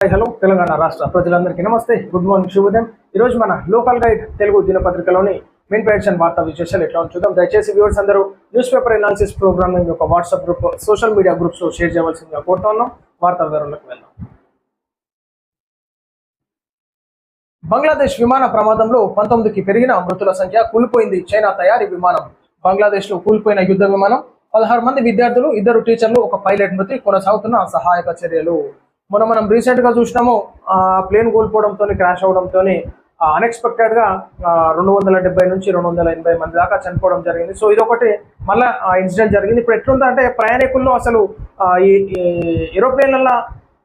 Hello Telangana రాష్ట్ర ప్రజలందరికీ నమస్తే. గుడ్ మార్నింగ్ శుభోదయం. ఈరోజు మన లోకల్ గైడ్ తెలుగు దినపత్రికలోని మెయిన్ ఎడిషన్ వార్తా విశేషాలు ఎట్లా చూద్దాం. దయచేసి వ్యూవర్స్ అందరూ న్యూస్ పేపర్ ఎనాలిసిస్ ప్రోగ్రామ్ యొక్క WhatsApp group social media groups share చేయవలసిందిగా కోరుతున్నాం వార్తా వివరాలకు వెళ్దాం. బంగ్లాదేశ్ విమాన ప్రమాదంలో పంతొమ్మిదికి పెరిగిన మృతుల సంఖ్య కూలిపోయింది. చైనా తయారీ విమానం. బంగ్లాదేశ్లో కూలిపోయిన యుద్ధ విమానం. పదహారు మంది విద్యార్థులు ఇద్దరు టీచర్లు ఒక పైలట్ మృతి కొనసాగుతున్న సహాయక చర్యలు. మొన్న మనం రీసెంట్గా చూసినాము ఆ ప్లేన్ కోల్పోవడంతో క్రాష్ అవడంతో అన్ఎక్స్పెక్టెడ్గా రెండు వందల డెబ్బై నుంచి రెండు వందల ఎనభై మంది దాకా చనిపోవడం జరిగింది. సో ఇది ఒకటి మళ్ళీ ఇన్సిడెంట్ జరిగింది. ఇప్పుడు ఎట్లుందంటే ప్రయాణికుల్లో అసలు ఈ ఏరోప్లేన్లలో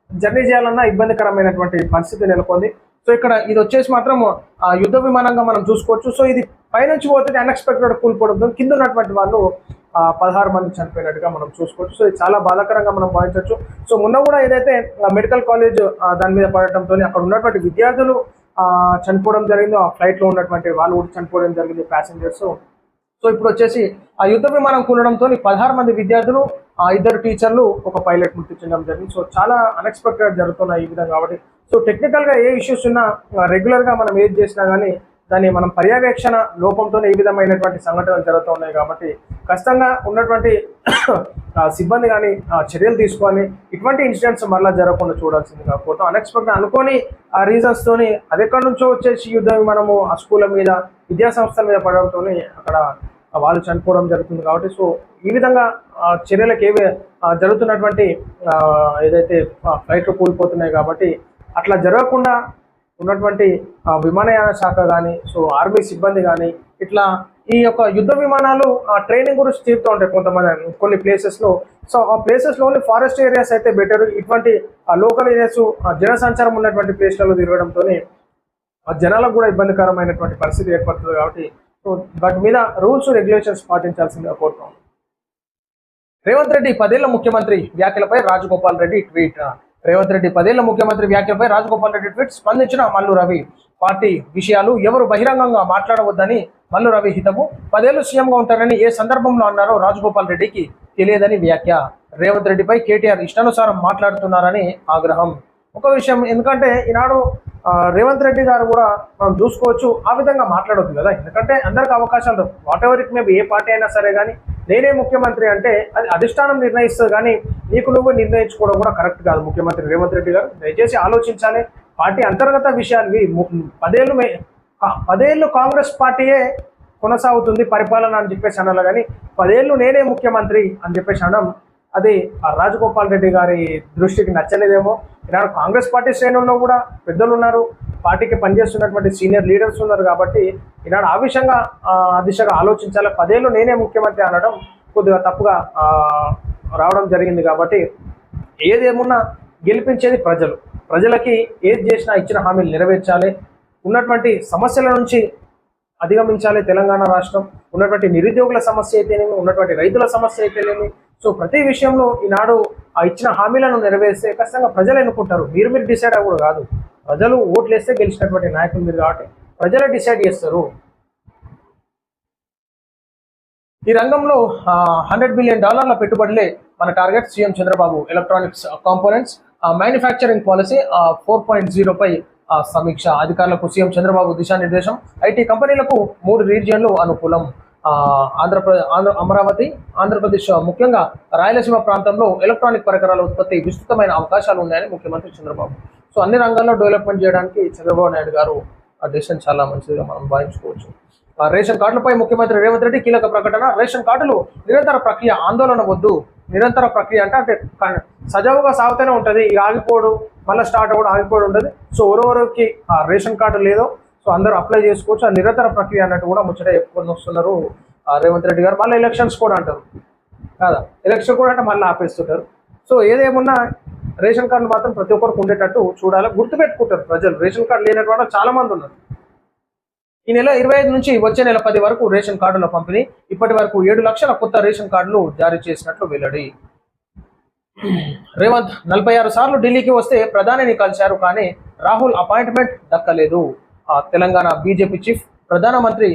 జర్నీ చేయాలన్నా ఇబ్బందికరమైనటువంటి పరిస్థితి నెలకొంది. సో ఇక్కడ ఇది వచ్చేసి మాత్రం ఆ, యుద్ధ విమానంగా మనం చూసుకోవచ్చు. సో ఇది పైనుంచి పోతే అన్ఎక్స్పెక్టెడ్ కూలిపోవడంతో కింద ఉన్నటువంటి వాళ్ళు పదహారు మంది చనిపోయినట్టుగా మనం చూసుకోవచ్చు. సో ఇది చాలా బాధాకరంగా మనం భావించవచ్చు. సో మొన్న కూడా ఏదైతే మెడికల్ కాలేజ్ దాని మీద పడటంతో అక్కడ ఉన్నటువంటి విద్యార్థులు చనిపోవడం జరిగింది ఆ ఫ్లైట్లో ఉన్నటువంటి వాళ్ళు కూడా చనిపోవడం జరిగింది ప్యాసింజర్స్ సో ఇప్పుడు వచ్చేసి ఆ యుద్ధ విమానం కూలడంతో పదహారు మంది విద్యార్థులు ఆ ఇద్దరు టీచర్లు ఒక పైలట్ మృతి చెందడం జరిగింది. సో చాలా అన్ఎక్స్పెక్టెడ్ జరుగుతున్నాయి ఈ విధంగా కాబట్టి సో టెక్నికల్గా ఏ ఇష్యూస్ ఉన్నా రెగ్యులర్గా మనం ఏది చేసినా కానీ దాన్ని మనం పర్యవేక్షణ లోపంతోనే ఈ విధమైనటువంటి సంఘటనలు జరుగుతున్నాయి కాబట్టి ఖచ్చితంగా ఉన్నటువంటి సిబ్బంది కానీ చర్యలు తీసుకొని ఇటువంటి ఇన్సిడెంట్స్ మళ్ళీ జరగకుండా చూడాల్సిందిగా పోతాం అన్ఎక్స్పెక్టెడ్ అనుకోని ఆ రీజన్స్తోని అది ఎక్కడి నుంచో వచ్చేసి యుద్ధం మనము ఆ స్కూళ్ళ మీద విద్యా సంస్థల మీద పడడంతో అక్కడ వాళ్ళు చనిపోవడం జరుగుతుంది కాబట్టి సో ఈ విధంగా ఆ, చర్యలకు ఏవి జరుగుతున్నటువంటి ఏదైతే ఫ్లైట్లు కూలిపోతున్నాయి కాబట్టి అట్లా జరగకుండా ఉన్నటువంటి ఆ, విమానయాన శాఖ కానీ సో ఆర్మీ సిబ్బంది కానీ ఇట్లా ఈ యొక్క యుద్ధ విమానాలు ఆ ట్రైనింగ్ గురించి తీరుతూ ఉంటాయి కొంతమంది కొన్ని ప్లేసెస్లో సో ఆ ప్లేసెస్లోని ఫారెస్ట్ ఏరియాస్ అయితే బెటర్ ఇటువంటి లోకల్ ఏరియాస్ జనసంచారం ఉన్నటువంటి ప్లేస్లలో తిరగడంతో ఆ జనాలకు కూడా ఇబ్బందికరమైనటువంటి పరిస్థితి ఏర్పడుతుంది కాబట్టి సో వాటి మీద రూల్స్ రెగ్యులేషన్స్ పాటించాల్సిందిగా కోరుతాం రేవంత్ రెడ్డి పదేళ్ళ ముఖ్యమంత్రి వ్యాఖ్యలపై రాజగోపాల్ రెడ్డి ట్వీట్. రేవంత్ రెడ్డి పదేళ్ళ ముఖ్యమంత్రి వ్యాఖ్యపై రాజగోపాల్ రెడ్డి ట్వీట్ స్పందించిన మల్లు రవి. పార్టీ విషయాలు ఎవరు బహిరంగంగా మాట్లాడవద్దని మల్లు రవి హితము. పదేళ్ళు సీఎంగా ఉంటారని ఏ సందర్భంలో అన్నారో రాజగోపాల్ రెడ్డికి తెలియదని వ్యాఖ్య. రేవంత్ రెడ్డిపై కేటీఆర్ ఇష్టానుసారం మాట్లాడుతున్నారని ఆగ్రహం. ఒక విషయం ఎందుకంటే ఈనాడు రేవంత్ రెడ్డి గారు కూడా మనం చూసుకోవచ్చు. ఆ విధంగా మాట్లాడొద్దు కదా. ఎందుకంటే అందరికి అవకాశాలు వాట్ ఎవర్ ఇట్ మేబీ ఏ పార్టీ అయినా సరే కానీ నేనే ముఖ్యమంత్రి అంటే అది అధిష్టానం నిర్ణయిస్తుంది కానీ నీకు నువ్వు నిర్ణయించుకోవడం కూడా కరెక్ట్ కాదు ముఖ్యమంత్రి రేవంత్ రెడ్డి గారు. దయచేసి ఆలోచించాలి. పార్టీ అంతర్గత విషయాన్ని పదేళ్ళు మే- పదేళ్ళు కాంగ్రెస్ పార్టీయే కొనసాగుతుంది పరిపాలన అని చెప్పేసి అనాలి కానీ పదేళ్ళు నేనే ముఖ్యమంత్రి అని చెప్పేసి అనడం అది ఆ రాజగోపాల్ రెడ్డి గారి దృష్టికి నచ్చలేదేమో. ఈనాడు కాంగ్రెస్ పార్టీ శ్రేణుల్లో కూడా పెద్దలు ఉన్నారు పార్టీకి పనిచేస్తున్నటువంటి సీనియర్ లీడర్స్ ఉన్నారు కాబట్టి ఈనాడు ఆ విషయంగా ఆ, దిశగా ఆలోచించాలి. పదేళ్ళు నేనే ముఖ్యమంత్రి అనడం కొద్దిగా తప్పుగా రావడం జరిగింది కాబట్టి ఏదేమున్నా గెలిపించేది ప్రజలు. ప్రజలకి ఏది చేసినా ఇచ్చిన హామీలు నెరవేర్చాలి. ఉన్నటువంటి సమస్యల నుంచి అధిగమించాలి తెలంగాణ రాష్ట్రం. ఉన్నటువంటి నిరుద్యోగుల సమస్య అయితేనేమి ఉన్నటువంటి రైతుల సమస్య అయితేనేమి. సో ప్రతి విషయంలో ఈనాడు ఆ ఇచ్చిన హామీలను నెరవేర్స్తే ఖచ్చితంగా ప్రజలు ఎన్నుకుంటారు. మీరు మీరు డిసైడ్ అవ్వడు కాదు. ప్రజలు ఓట్లేస్తే గెలిచినటువంటి నాయకులు మీరు కాబట్టి ప్రజలే డిసైడ్ చేస్తారు. ఈ రంగంలో హండ్రెడ్ బిలియన్ డాలర్ల పెట్టుబడులే మన target CM Chandrababu. Electronics components manufacturing policy four point జీరోపై సమీక్ష. అధికారులకు సీఎం చంద్రబాబు దిశానిర్దేశం. ఐటీ కంపెనీలకు మూడు రీజియన్లు అనుకూలం. ఆంధ్రప్రదేశ్ ఆంధ్ర అమరావతి ఆంధ్రప్రదేశ్ ముఖ్యంగా రాయలసీమ ప్రాంతంలో ఎలక్ట్రానిక్ పరికరాల ఉత్పత్తి విస్తృతమైన అవకాశాలు ఉన్నాయని ముఖ్యమంత్రి చంద్రబాబు. సో అన్ని రంగాల్లో డెవలప్మెంట్ చేయడానికి చంద్రబాబు నాయుడు గారు ఆ డెసిషన్ చాలా మంచిదిగా మనం భావించుకోవచ్చు. ఆ రేషన్ కార్డులపై ముఖ్యమంత్రి రేవంత్ రెడ్డి కీలక ప్రకటన రేషన్ కార్డులు నిరంతర ప్రక్రియ ఆందోళన వద్దు నిరంతర ప్రక్రియ అంటే అంటే సజావుగా సాగుతూనే ఉంటుంది. ఇక ఆగిపోడు మళ్ళీ స్టార్ట్ అవ్వడం ఆగిపోవడం ఉంటుంది సో ఎవరెవరికి ఆ రేషన్ కార్డు లేదో సో అందరూ అప్లై చేసుకోవచ్చు. ఆ నిరంతర ప్రక్రియ అన్నట్టు కూడా ముచ్చట చెప్పుకొని వస్తున్నారు. రేవంత్ రెడ్డి గారు. మళ్ళీ ఎలక్షన్స్ కూడా అంటారు. కాదా? ఎలక్షన్ కూడా అంటే మళ్ళీ ఆపేస్తుంటారు. సో ఏదేమున్నా రేషన్ కార్డులు మాత్రం ప్రతి ఒక్కరికి ఉండేటట్టు చూడాలి. గుర్తుపెట్టుకుంటారు ప్రజలు. రేషన్ కార్డు లేనటువంటి వాళ్ళు చాలా మంది ఉన్నారు. ఈ నెల ఇరవై ఐదు నుంచి వచ్చే నెల పది వరకు రేషన్ కార్డుల పంపిణీ. ఇప్పటి వరకు ఏడు లక్షల కొత్త రేషన్ కార్డులు జారీ చేసినట్లు వెల్లడి. రేవంత్ నలభై ఆరు సార్లు ఢిల్లీకి వస్తే ప్రధానిని కలిశారు కానీ రాహుల్ అపాయింట్మెంట్ దక్కలేదు. తెలంగాణ బీజేపీ చీఫ్ ప్రధానమంత్రి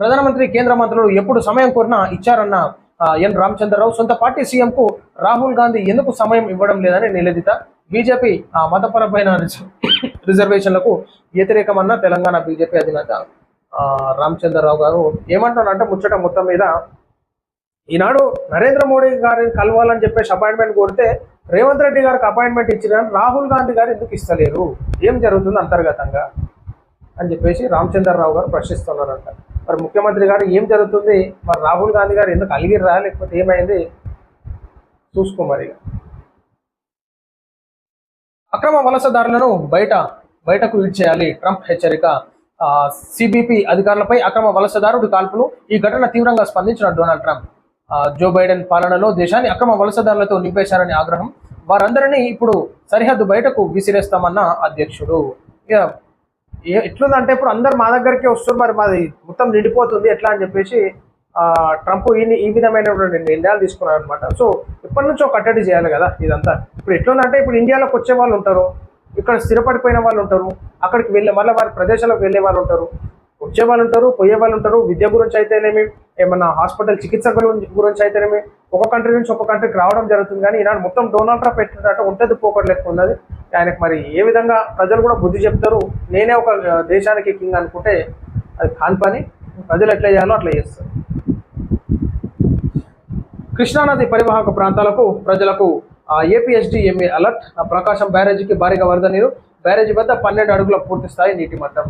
ప్రధానమంత్రి కేంద్ర మంత్రులు ఎప్పుడు సమయం కోరినా ఇచ్చారన్న ఎన్ రామచంద్రరావు సొంత పార్టీ సీఎంకు రాహుల్ గాంధీ ఎందుకు సమయం ఇవ్వడం లేదని నిలదిత. బీజేపీ ఆ, మతపరమైన రిజర్వేషన్లకు వ్యతిరేకమన్న తెలంగాణ బీజేపీ అధినేత రామచంద్రరావు గారు ఏమంటారంటే ముచ్చట మొత్తం మీద ఈనాడు నరేంద్ర మోడీ గారిని కలవాలని చెప్పేసి అపాయింట్మెంట్ కోరితే రేవంత్ రెడ్డి గారికి అపాయింట్మెంట్ ఇచ్చిన రాహుల్ గాంధీ గారు ఎందుకు ఇస్తలేరు? ఏం జరుగుతుంది అంతర్గతంగా? అని చెప్పేసి రామచంద్రరావు గారు ప్రశ్నిస్తున్నారంట. మరి ముఖ్యమంత్రి గారు ఏం జరుగుతుంది? మరి రాహుల్ గాంధీ గారు ఎందుకు అలిగిర్రా? లేకపోతే ఏమైంది? చూసుకో మరి. అక్రమ వలసదారులను బయట బయటకు ఈడ్చేయాలి ట్రంప్ హెచ్చరిక. సిబిపి అధికారులపై అక్రమ వలసదారుడి కాల్పులు ఈ ఘటన తీవ్రంగా స్పందించిన డొనాల్డ్ ట్రంప్. జో బైడెన్ పాలనలో దేశాన్ని అక్రమ వలసదారులతో నింపేశారని ఆగ్రహం వారందరినీ ఇప్పుడు సరిహద్దు బయటకు విసిరేస్తామన్న అధ్యక్షుడు. ఇక ఎట్లుందంటే ఇప్పుడు అందరు మా దగ్గరికి వస్తారు మరి మాది మొత్తం నిండిపోతుంది. ఎట్లా అని చెప్పేసి ట్రంప్ ఈ ఈ విధమైనటువంటి నిర్ణయాలు తీసుకున్నారు అనమాట సో ఇప్పటి ఒక కట్టడి చేయాలి కదా ఇదంతా. ఇప్పుడు ఎట్లుందంటే ఇప్పుడు ఇండియాలోకి వచ్చే వాళ్ళు ఉంటారు. ఇక్కడ స్థిరపడిపోయిన వాళ్ళు ఉంటారు. అక్కడికి వెళ్ళే మళ్ళీ వారి ప్రదేశాలకు వెళ్ళే వాళ్ళు ఉంటారు. వచ్చే వాళ్ళు ఉంటారు పోయే వాళ్ళు ఉంటారు. విద్య గురించి అయితేనేమి ఏమన్నా హాస్పిటల్ చికిత్స గురించి అయితే అయితేనేమి ఒక కంట్రీ నుంచి ఒక కంట్రీకి రావడం జరుగుతుంది కానీ ఈనాడు మొత్తం డొనాల్డ్ ట్రంప్ పెట్టినట్టు ఉంటుంది పోకట్ ఉన్నది. ఆయనకు మరి ఏ విధంగా ప్రజలు కూడా బుద్ధి చెప్తారు? నేనే ఒక దేశానికి కింగ్ అనుకుంటే అది కాని పని. ప్రజలు ఎట్లా చేయాలో అట్లా చేస్తారు. కృష్ణానది పరివాహక ప్రాంతాలకు ప్రజలకు ఏపీఎస్డిఎంఏ అలర్ట్ ఆ ప్రకాశం బ్యారేజీకి భారీగా వరద నీరు. బ్యారేజీ వద్ద పన్నెండు అడుగుల పూర్తి స్థాయి నీటి మట్టం.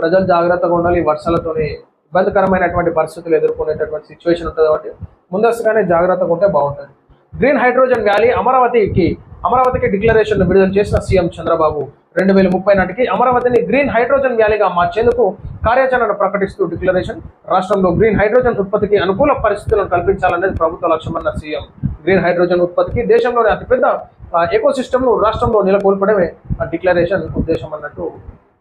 ప్రజలు జాగ్రత్తగా ఉండాలి వర్షాలతోనే ఇబ్బందికరమైనటువంటి పరిస్థితులు ఎదుర్కొనేటటువంటి సిచ్యువేషన్ ఉంటుంది కాబట్టి ముందస్తుగానే జాగ్రత్తగా ఉంటే బాగుంటుంది. గ్రీన్ హైడ్రోజన్ వ్యాలీ అమరావతికి అమరావతికి డిక్లరేషన్ విడుదల చేసిన సీఎం చంద్రబాబు రెండు వేల ముప్పై నాటికి అమరావతిని గ్రీన్ హైడ్రోజన్ వ్యాలీగా మార్చేందుకు కార్యాచరణ ప్రకటిస్తూ డిక్లరేషన్ రాష్ట్రంలో గ్రీన్ హైడ్రోజన్ ఉత్పత్తికి అనుకూల పరిస్థితులను కల్పించాలనేది ప్రభుత్వ లక్ష్యమన్న సీఎం. గ్రీన్ హైడ్రోజన్ ఉత్పత్తికి దేశంలోని అతిపెద్ద ఎకోసిస్టమ్ను రాష్ట్రంలో నెలకొల్పడమే ఆ డిక్లరేషన్ ఉద్దేశం అన్నట్టు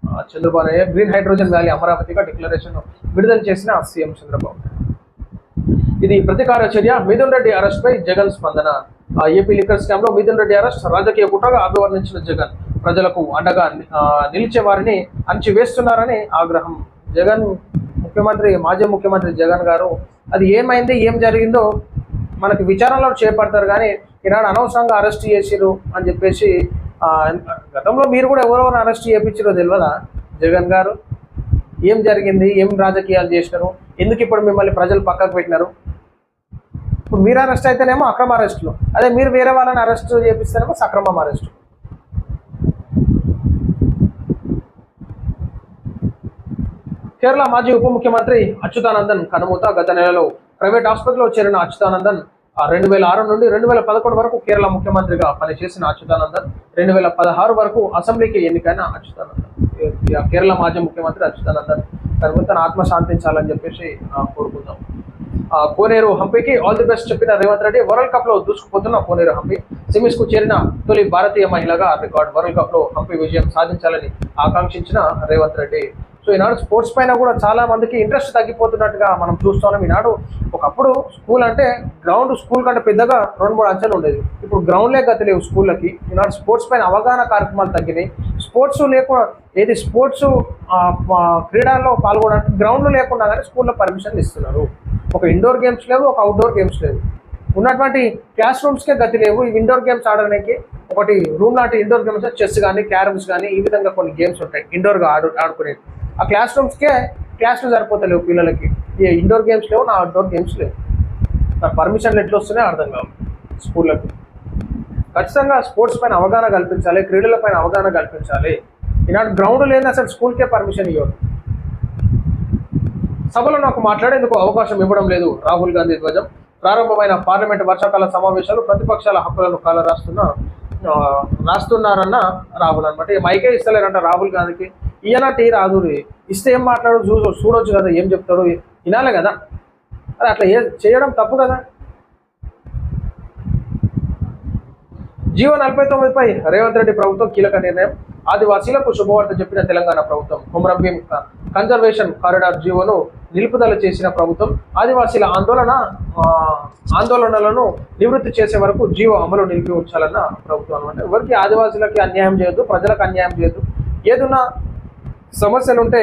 Chandrababu Naidu green hydrogen valley అమరావతిగా declaration విడుదల చేసిన సీఎం చంద్రబాబు ఇది ప్రతీకార చర్య. మిథున్ రెడ్డి అరెస్ట్ పై జగన్ స్పందన. ఆ, ఏపీ లిక్కర్ స్కామ్లో మిథున్ రెడ్డి అరెస్ట్. రాజకీయ కుట్రగా అభివర్ణించిన జగన్. ప్రజలకు అండగా నిలిచే వారిని అణచివేస్తున్నారని ఆగ్రహం. జగన్ ముఖ్యమంత్రి మాజీ ముఖ్యమంత్రి జగన్ గారు అది ఏమైంది ఏం జరిగిందో మనకి విచారణలో చేపడతారు కానీ ఈనాడు అనవసరంగా అరెస్ట్ చేసిరు అని చెప్పేసి గతంలో మీరు కూడా ఎవరెవరు అరెస్ట్ చేయించారో తెలియదా జగన్ గారు? ఏం జరిగింది? ఏం రాజకీయాలు చేసినారు? ఎందుకు ఇప్పుడు మిమ్మల్ని ప్రజలు పక్కకు పెట్టినారు? ఇప్పుడు మీరు అరెస్ట్ అయితేనేమో అక్రమ అరెస్టులు. అదే మీరు వేరే వాళ్ళని అరెస్ట్ చేపిస్తేనేమో సక్రమం అరెస్టు. కేరళ మాజీ ఉప ముఖ్యమంత్రి అచ్యుతానందన్ కనుమూత గత నెలలో ప్రైవేట్ ఆసుపత్రిలో చేరిన అచ్యుతానందన్ రెండు వేల ఆరు నుండి రెండు వేల పదకొండు వరకు కేరళ ముఖ్యమంత్రిగా పనిచేసిన అచ్యుతానందన్ రెండు వేల పదహారు వరకు అసెంబ్లీకి ఎన్నికైన అచ్యుతానందన్. కేరళ మాజీ ముఖ్యమంత్రి అచ్యుతానందన్. కనుక తన ఆత్మ శాంతించాలని చెప్పేసి కోరుకుందాం. ఆ, కోనేరు హంపీకి ఆల్ ది బెస్ట్ చెప్పిన రేవంత్ రెడ్డి వరల్డ్ కప్లో దూసుకుపోతున్న కోనేరు హంపి. సెమీస్కు చేరిన తొలి భారతీయ మహిళగా రికార్డ్ వరల్డ్ కప్లో హంపి విజయం సాధించాలని ఆకాంక్షించిన రేవంత్ రెడ్డి. సో ఈనాడు స్పోర్ట్స్ పైన కూడా చాలా మందికి ఇంట్రెస్ట్ తగ్గిపోతున్నట్టుగా మనం చూస్తున్నాం. ఈనాడు ఒకప్పుడు స్కూల్ అంటే గ్రౌండ్ స్కూల్ కంటే పెద్దగా రెండు మూడు అంచెలు ఉండేది. ఇప్పుడు గ్రౌండ్లే గతి లేవు స్కూళ్ళకి. ఈనాడు స్పోర్ట్స్ పైన అవగాహన కార్యక్రమాలు తగ్గినాయి. స్పోర్ట్స్ లేకుండా ఏది స్పోర్ట్స్ క్రీడల్లో పాల్గొనడానికి గ్రౌండ్లు లేకుండా కానీ స్కూల్లో పర్మిషన్ ఇస్తున్నారు. ఒక ఇండోర్ గేమ్స్ లేవు ఒక అవుట్డోర్ గేమ్స్ లేవు. ఉన్నటువంటి క్లాస్ రూమ్స్కే గతి లేవు. ఈ ఇండోర్ గేమ్స్ ఆడడానికి ఒకటి రూమ్ లాంటి ఇండోర్ గేమ్స్ చెస్ కానీ క్యారమ్స్ కానీ ఈ విధంగా కొన్ని గేమ్స్ ఉంటాయి. ఇండోర్గా ఆడు ఆడుకునేవి. ఆ క్లాస్ రూమ్స్కే క్లాస్లు సరిపోతలేవు పిల్లలకి. ఏ ఇండోర్ గేమ్స్ లేవు నా అవుట్డోర్ గేమ్స్ లేవు. నా పర్మిషన్లు ఎట్లా వస్తున్నాయో అర్థం కావు స్కూళ్ళకి. ఖచ్చితంగా స్పోర్ట్స్ పైన అవగాహన కల్పించాలి క్రీడల పైన అవగాహన కల్పించాలి. ఈనాడు గ్రౌండ్ లేని అసలు స్కూల్కే పర్మిషన్ ఇవ్వరు సభలో నాకు మాట్లాడేందుకు అవకాశం ఇవ్వడం లేదు రాహుల్ గాంధీ ధ్వజం. ప్రారంభమైన పార్లమెంట్ వర్షాకాల సమావేశాలు ప్రతిపక్షాల హక్కులను కాల రాస్తున్న రాస్తున్నారన్న రాహుల్ అనమాట మైకే ఇస్తలేరంట రాహుల్ గాంధీకి. ఈయన టీ రాదు ఇస్తే ఏం మాట్లాడు? చూ చూడొచ్చు కదా ఏం చెప్తాడు? వినాలి కదా. అది అట్లా ఏ చేయడం తప్పు కదా. జీవో నలభై తొమ్మిదిపై రేవంత్ రెడ్డి ప్రభుత్వం కీలక నిర్ణయం. ఆదివాసీలకు శుభవార్త చెప్పిన తెలంగాణ ప్రభుత్వం. కుమరంభీం క- కన్జర్వేషన్ కారిడార్ జీవోను నిలుపుదల చేసిన ప్రభుత్వం. ఆదివాసీల ఆందోళన ఆందోళనలను నివృత్తి చేసే వరకు జీవో అమలు నిలిపి ఉంచాలన్న ప్రభుత్వం అనమాట. ఎవరికి ఆదివాసీలకి అన్యాయం చేయొద్దు ప్రజలకు అన్యాయం చేయొద్దు. ఏదన్నా సమస్యలుంటే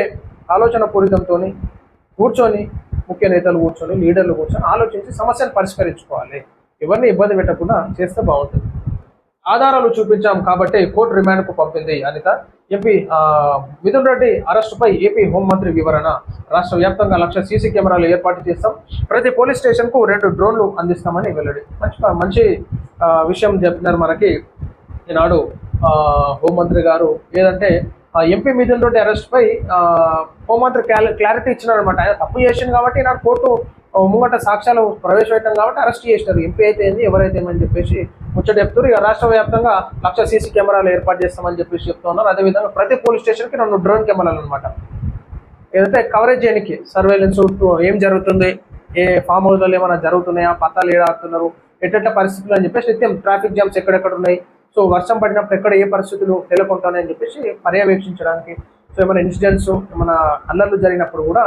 ఆలోచన పూరితంతో కూర్చొని ముఖ్య నేతలు కూర్చొని లీడర్లు కూర్చొని ఆలోచించి సమస్యను పరిష్కరించుకోవాలి. ఎవరిని ఇబ్బంది పెట్టకుండా చేస్తే బాగుంటుంది. ఆధారాలు చూపించాం కాబట్టి కోర్టు రిమాండ్కు పంపింది అనిత. ఎంపీ మిథున్ రెడ్డి అరెస్టుపై ఏపీ హోంమంత్రి వివరణ. రాష్ట్ర వ్యాప్తంగా లక్ష సీసీ కెమెరాలు ఏర్పాటు చేస్తాం. ప్రతి పోలీస్ స్టేషన్కు రెండు డ్రోన్లు అందిస్తామని వెల్లడి. మంచి మంచి విషయం చెప్తున్నారు మనకి ఈనాడు హోంమంత్రి గారు. ఏదంటే ఎంపీ మిథున్ రెడ్డి అరెస్ట్పై హోంమంత్రి క్లారిటీ ఇచ్చినారనమాట ఆయన తప్పు చేసింది కాబట్టి నాకు కోర్టు ముంగట సాక్ష్యాలు ప్రవేశపెట్టాం కాబట్టి అరెస్ట్ చేసినారు. ఎంపీ అయితే ఏంది ఎవరైతే అని చెప్పేసి ముచ్చట చెప్తారు ఇక రాష్ట్ర వ్యాప్తంగా లక్ష సీసీ కెమెరాలు ఏర్పాటు చేస్తామని చెప్పేసి చెప్తున్నారు అదేవిధంగా ప్రతి పోలీస్ స్టేషన్కి రెండు డ్రోన్ కెమెరాలు అనమాట ఏదైతే కవరేజ్ చేయడానికి సర్వేలెన్స్ ఏం జరుగుతుంది ఏ ఫామ్ హౌస్లలో ఏమైనా జరుగుతున్నాయా పత్తాలు ఏడాడుతున్నారు ఎట్ట పరిస్థితులు అని చెప్పేసి నిత్యం ట్రాఫిక్ జామ్స్ ఎక్కడెక్కడ ఉన్నాయి సో వర్షం పడినప్పుడు ఎక్కడ ఏ పరిస్థితులు నెలకొంటున్నాయి చెప్పేసి పర్యవేక్షించడానికి సో ఏమైనా ఇన్సిడెంట్స్ ఏమైనా అల్లర్లు జరిగినప్పుడు కూడా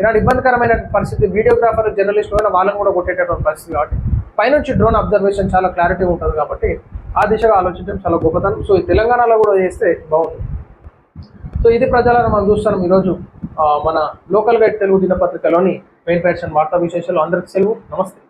ఇలాంటి ఇబ్బందికరమైన పరిస్థితి వీడియోగ్రాఫర్ జర్నలిస్ట్ అయినా వాళ్ళని కూడా కొట్టేటటువంటి పరిస్థితి కాబట్టి పైనుంచి డ్రోన్ అబ్జర్వేషన్ చాలా క్లారిటీ ఉంటుంది కాబట్టి ఆ దిశగా ఆలోచించడం చాలా గొప్పతనం. సో ఈ తెలంగాణలో కూడా చేస్తే బాగుంటుంది. సో ఇది ప్రజలను మనం చూస్తున్నాం. ఈరోజు మన లోకల్ గైడ్ తెలుగు దినపత్రికలోని మెయిన్ ప్యాషన్ వార్తా విశేషాలు. అందరికీ సెలవు. నమస్తే.